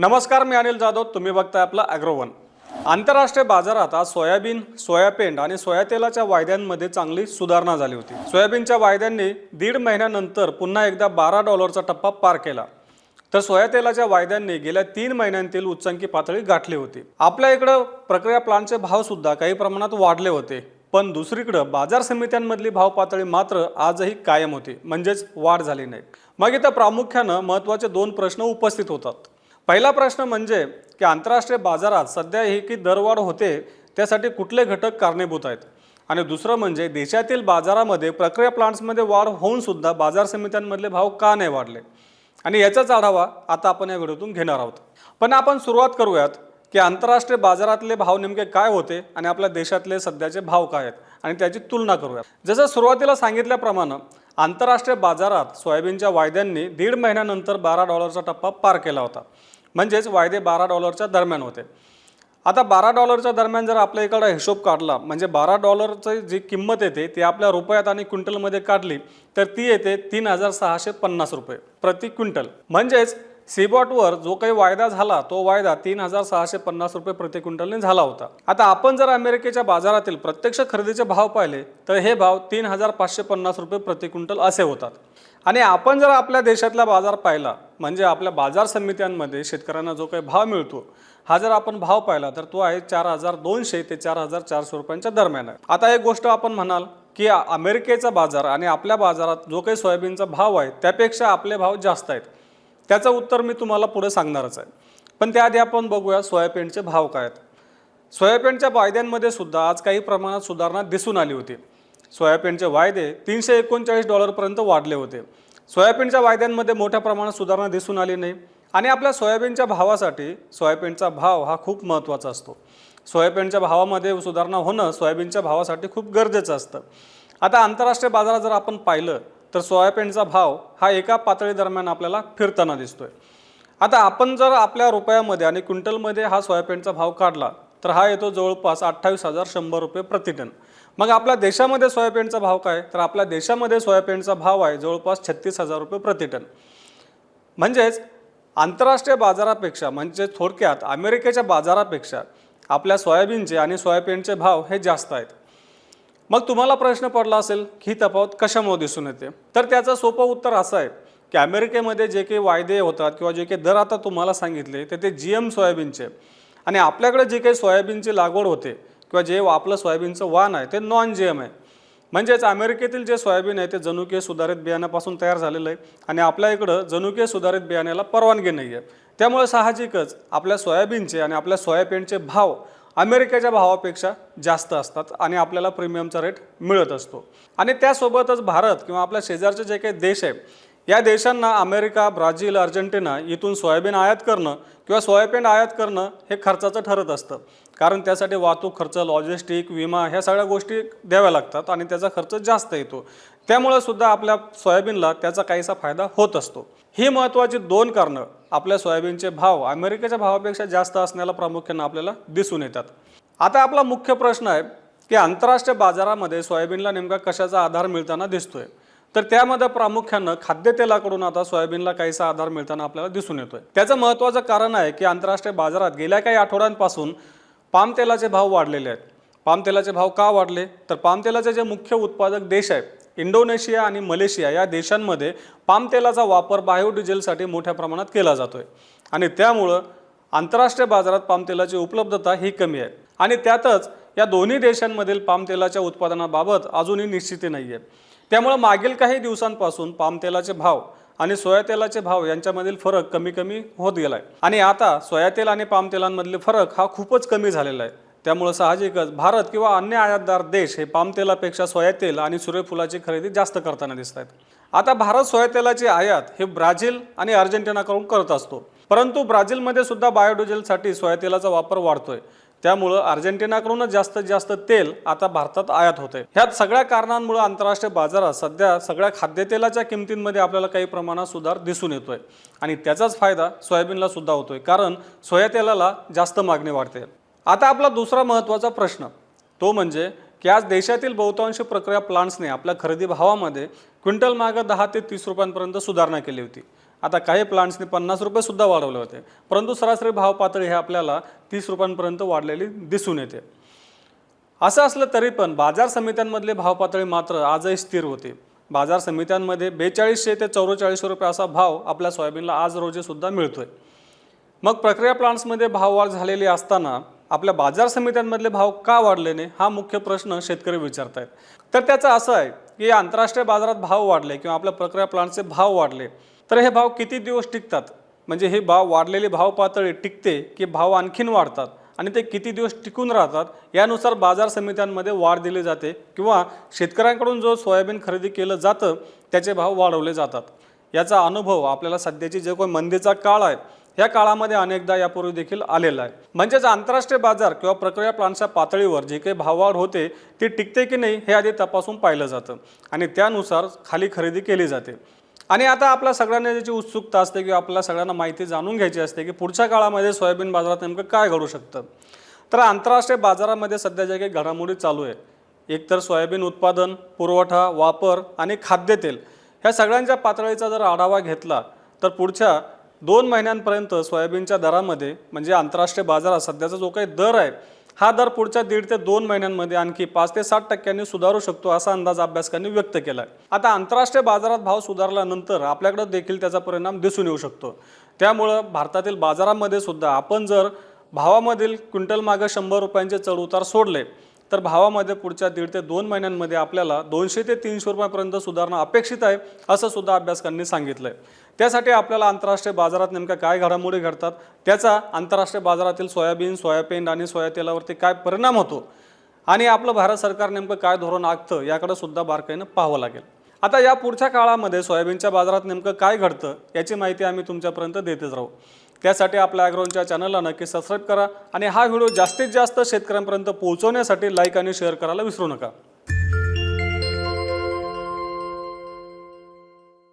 नमस्कार मी अनिल जाधव. तुम्ही बघताय आपला ॲग्रोवन आंतरराष्ट्रीय बाजारात आज सोयाबीन सोयापेंड आणि सोयातेलाच्या वायद्यांमध्ये चांगली सुधारणा झाली होती. सोयाबीनच्या वायद्यांनी दीड महिन्यानंतर पुन्हा एकदा बारा डॉलरचा टप्पा पार केला. तर सोयातेलाच्या वायद्यांनी गेल्या तीन महिन्यांतील उच्चांकी पातळी गाठली होती. आपल्या इकडं प्रक्रिया प्लांटचे भावसुद्धा काही प्रमाणात वाढले होते. पण दुसरीकडं बाजार समित्यांमधली भाव पातळी मात्र आजही कायम होती. म्हणजेच वाढ झाली नाही. मग इथं प्रामुख्यानं महत्त्वाचे दोन प्रश्न उपस्थित होतात. पहिला प्रश्न म्हणजे की आंतरराष्ट्रीय बाजारात सध्या ही की दरवाढ होते त्यासाठी कुठले घटक कारणीभूत आहेत? आणि दुसरं म्हणजे देशातील बाजारामध्ये प्रक्रिया प्लांट्समध्ये वाढ होऊन सुद्धा बाजार समित्यांमधले भाव का नाही वाढले? आणि याचाच आढावा आता आपण या व्हिडिओतून घेणार आहोत. पण आपण सुरुवात करूयात की आंतरराष्ट्रीय बाजारातले भाव नेमके काय होते आणि आपल्या देशातले सध्याचे भाव काय आहेत? आणि त्याची तुलना करूयात. जसं सुरुवातीला सांगितल्याप्रमाणे आंतरराष्ट्रीय बाजारात सोयाबीनच्या वायद्यांनी दीड महिन्यानंतर बारा डॉलरचा टप्पा पार केला होता. म्हणजेच वायदे बारा डॉलरच्या दरम्यान होते. आता बारा डॉलरच्या दरम्यान जर आपल्या इकडं हिशोब काढला म्हणजे बारा डॉलरची जी किंमत येते ती आपल्या रुपयात आणि क्विंटलमध्ये काढली तर ती येते तीन हजार सहाशे पन्नास रुपये प्रति क्विंटल. म्हणजेच सीबॉटवर जो काही वायदा झाला तो वायदा तीन हजार सहाशे पन्नास रुपये प्रति क्विंटलने झाला होता. आता आपण जर अमेरिकेच्या बाजारातील प्रत्यक्ष खरेदीचे भाव पाहिले तर हे भाव तीन हजार पाचशे पन्नास रुपये प्रति क्विंटल असे होतात. आणि आपण जर आपल्या देशातला बाजार पाहिला म्हणजे आपल्या बाजार समित्यांमध्ये शेतकऱ्यांना जो काही भाव मिळतो हा जर आपण भाव पाहिला तर तो आहे चार हजार दोनशे ते चार हजार चारशे रुपयांच्या दरम्यान आहे. आता एक गोष्ट आपण म्हणाल की अमेरिकेचा बाजार आणि आपल्या बाजारात जो काही सोयाबीनचा भाव आहे त्यापेक्षा आपले भाव जास्त आहेत. त्याचं उत्तर मी तुम्हाला पुढे सांगणारच आहे. पण त्याआधी आपण बघूया सोयाबीनचे भाव काय आहेत. सोयाबीनच्या वायद्यांमध्ये सुद्धा आज काही प्रमाणात सुधारणा दिसून आली होती. सोयाबीनचे वायदे तीनशे एकोणचाळीस डॉलरपर्यंत वाढले होते. सोयाबीनच्या वायद्यांमध्ये मोठ्या प्रमाणात सुधारणा दिसून आली नाही. आणि आपल्या सोयाबीनच्या भावासाठी सोयाबीनचा भाव हा खूप महत्त्वाचा असतो. सोयाबीनच्या भावामध्ये सुधारणा होणं सोयाबीनच्या भावासाठी खूप गरजेचं असतं. आता आंतरराष्ट्रीय बाजारात जर आपण पाहिलं तर सोयाबीनचा भाव हा एका पातळीदरम्यान आपल्याला फिरताना दिसतोय. आता आपण जर आपल्या रुपयामध्ये आणि क्विंटलमध्ये हा सोयाबीनचा भाव काढला तर हा येतो जवळपास अठ्ठावीस हजार शंभर रुपये प्रतिटन मग आपल्या देशामध्ये सोयाबीनचा भाव काय? तर आपल्या देशामध्ये सोयाबीनचा भाव आहे जवळपास छत्तीस हजार रुपये प्रतिटन म्हणजेच आंतरराष्ट्रीय बाजारापेक्षा म्हणजे थोडक्यात अमेरिकेच्या बाजारापेक्षा आपल्या सोयाबीनचे आणि सोयाबीनचे भाव हे जास्त आहेत. मग तुम्हाला प्रश्न पडला असेल की ही तफावत कशामुळे दिसून येते? तर त्याचं सोपं उत्तर असं आहे की अमेरिकेमध्ये जे काही वायदे होतात किंवा जे काही दर आता तुम्हाला सांगितले ते ते जी एम सोयाबीनचे आणि आपल्याकडे जे काही सोयाबीनची लागवड होते किंवा जे आपलं सोयाबीनचं वाण आहे ते नॉन जी एम आहे. म्हणजेच अमेरिकेतील जे सोयाबीन आहे ते जनुकीय सुधारित बियाण्यापासून तयार झालेलं आहे आणि आपल्या इकडं जनुकीय सुधारित बियाण्याला परवानगी नाही आहे. त्यामुळे साहजिकच आपल्या सोयाबीनचे आणि आपल्या सोयाबीनचे भाव अमेरिकेच्या भावापेक्षा जास्त असतात आणि आपल्याला प्रीमियमचा रेट मिळत असतो. आणि त्यासोबतच भारत किंवा आपल्या शेजारचे जे काही देश आहे या देशांना अमेरिका ब्राझील अर्जेंटिना इथून सोयाबीन आयात करणं किंवा सोयाबीन आयात करणं हे खर्चाचं ठरत असतं. कारण त्यासाठी वाहतूक खर्च लॉजिस्टिक विमा ह्या सगळ्या गोष्टी द्याव्या लागतात आणि त्याचा खर्च जास्त येतो. त्यामुळे सुद्धा आपल्या सोयाबीनला त्याचा काहीसा फायदा होत असतो. ही महत्त्वाची दोन कारणं आपल्या सोयाबीनचे भाव अमेरिकेच्या भावापेक्षा जास्त असण्याला प्रामुख्यानं आपल्याला दिसून येतात. आता आपला मुख्य प्रश्न आहे की आंतरराष्ट्रीय बाजारामध्ये सोयाबीनला नेमका कशाचा आधार मिळताना दिसतोय? तर त्यामध्ये प्रामुख्यानं खाद्यतेलाकडून आता सोयाबीनला काहीसा आधार मिळताना आपल्याला दिसून येतोय. त्याचं महत्त्वाचं कारण आहे की आंतरराष्ट्रीय बाजारात गेल्या काही आठवड्यांपासून पामतेलाचे भाव वाढलेले आहेत. पामतेलाचे भाव का वाढले? तर पामतेलाचे जे मुख्य उत्पादक देश आहेत इंडोनेशिया आणि मलेशिया या देशांमध्ये पामतेलाचा वापर बायोडिझेलसाठी मोठ्या प्रमाणात केला जातो आहे आणि त्यामुळं आंतरराष्ट्रीय बाजारात पामतेलाची उपलब्धता ही कमी आहे. आणि त्यातच या दोन्ही देशांमधील पामतेलाच्या उत्पादनाबाबत अजूनही निश्चिती नाही आहे त्यामुळं मागील काही दिवसांपासून पामतेलाचे भाव आणि सोयातेलाचे भाव यांच्यामधील फरक कमी कमी होत गेला आहे आणि आता सोयातेल आणि पामतेलांमधले फरक हा खूपच कमी झालेला आहे. त्यामुळं साहजिकच भारत किंवा अन्य आयातदार देश हे पामतेलापेक्षा सोयातेल सोया तेल आणि सूर्यफुलाची खरेदी जास्त करताना दिसत आहेत आता भारत सोयातेलाची आयात हे ब्राझील आणि अर्जेंटिनाकडून करत असतो. परंतु ब्राझीलमध्ये सुद्धा बायोडिझेलसाठी सोयातेलाचा वापर वाढतोय. त्यामुळं अर्जेंटिनाकडूनच जास्तीत जास्त तेल आता भारतात आयात होते ह्यात सगळ्या कारणांमुळे आंतरराष्ट्रीय बाजारात सध्या सगळ्या खाद्यतेलाच्या किमतींमध्ये आपल्याला काही प्रमाणात सुधार दिसून येतोय. आणि त्याचाच फायदा सोयाबीनला सुद्धा होतोय कारण सोया तेलाला जास्त मागणी वाढते. आता आपला दुसरा महत्त्वाचा प्रश्न तो म्हणजे की आज देशातील बहुतांश प्रक्रिया प्लांट्सने आपल्या खरेदी भावामध्ये क्विंटल मागं दहा ते तीस रुपयांपर्यंत सुधारणा केली होती. आता काही प्लांट्सनी पन्नास रुपयेसुद्धा वाढवले होते. परंतु सरासरी भाव पातळी हे आपल्याला तीस रुपयांपर्यंत वाढलेली दिसून येते. असं असलं तरी पण बाजार समित्यांमधले भाव पातळी मात्र आजही स्थिर होते. बाजार समित्यांमध्ये बेचाळीसशे ते चौवेचाळीसशे रुपये असा भाव आपल्या सोयाबीनला आज रोजीसुद्धा मिळतोय. मग प्रक्रिया प्लांट्समध्ये भाव वाढ झालेली असताना आपल्या बाजार समित्यांमधले भाव का वाढले नाही हा मुख्य प्रश्न शेतकरी विचारत आहेत तर त्याचं असं आहे की आंतरराष्ट्रीय बाजारात भाव वाढले किंवा आपल्या प्रक्रिया प्लांटचे भाव वाढले तर हे भाव किती दिवस टिकतात? म्हणजे हे भाव वाढलेली भाव पातळी टिकते की भाव आणखीन वाढतात? आणि ते किती दिवस टिकून राहतात? यानुसार बाजार समित्यांमध्ये वाढ दिली जाते किंवा शेतकऱ्यांकडून जो सोयाबीन खरेदी केलं जातं त्याचे भाव वाढवले जातात. याचा अनुभव आपल्याला सध्याची जे काही मंदीचा काळ आहे या काळामध्ये अनेकदा यापूर्वी देखील आलेला आहे. म्हणजेच आंतरराष्ट्रीय बाजार किंवा प्रक्रिया प्लांटच्या पातळीवर जे काही भाववाढ होते ती टिकते की नाही हे आधी तपासून पाहिलं जातं. आणि त्यानुसार खाली खरेदी केली जाते. आणि आता आपल्या सगळ्यांना ज्याची उत्सुकता असते किंवा आपल्या सगळ्यांना माहिती जाणून घ्यायची असते की पुढच्या काळामध्ये सोयाबीन बाजारात नेमकं काय घडू शकतं. तर आंतरराष्ट्रीय बाजारामध्ये सध्या ज्या काही घडामोडी चालू आहे एकतर सोयाबीन उत्पादन पुरवठा वापर आणि खाद्यतेल ह्या सगळ्यांच्या पातळीचा जर आढावा घेतला तर पुढच्या दोन महिन्यांपर्यंत सोयाबीनच्या दरामध्ये म्हणजे आंतरराष्ट्रीय बाजारात सध्याचा जो काही दर आहे हा दर पुढच्या दीड ते दोन महिन्यांमध्ये आणखी पाच ते सात टक्क्यांनी सुधारू शकतो असा अंदाज अभ्यासकांनी व्यक्त केला आहे आता आंतरराष्ट्रीय बाजारात भाव सुधारल्यानंतर आपल्याकडे देखील त्याचा परिणाम दिसून येऊ शकतो. त्यामुळं भारतातील बाजारामध्ये सुद्धा आपण जर भावामधील क्विंटल मागं शंभर रुपयांचे चढउतार सोडले तर भावामध्ये पुढच्या दीड ते दोन महिन्यांमध्ये आपल्याला दोनशे ते तीनशे रुपयापर्यंत सुधारणा अपेक्षित आहे असं सुद्धा अभ्यासकांनी सांगितलं आहे त्यासाठी आपल्याला आंतरराष्ट्रीय बाजारात नेमक्या काय घडामोडी घडतात त्याचा आंतरराष्ट्रीय बाजारातील सोयाबीन सोयाबीन आणि सोया तेलावरती काय परिणाम होतो आणि आपलं भारत सरकार नेमकं काय धोरण आखतं याकडे सुद्धा बारकाईनं पाहावं लागेल. आता या पुढच्या काळामध्ये सोयाबीनच्या बाजारात नेमकं काय घडतं याची माहिती आम्ही तुमच्यापर्यंत देतच राहू. त्यासाठी आपल्या ॲग्रोनच्या चॅनलला नक्की सबस्क्राईब करा आणि हा व्हिडिओ जास्तीत जास्त शेतकऱ्यांपर्यंत पोहोचवण्यासाठी लाईक आणि शेअर करायला विसरू नका.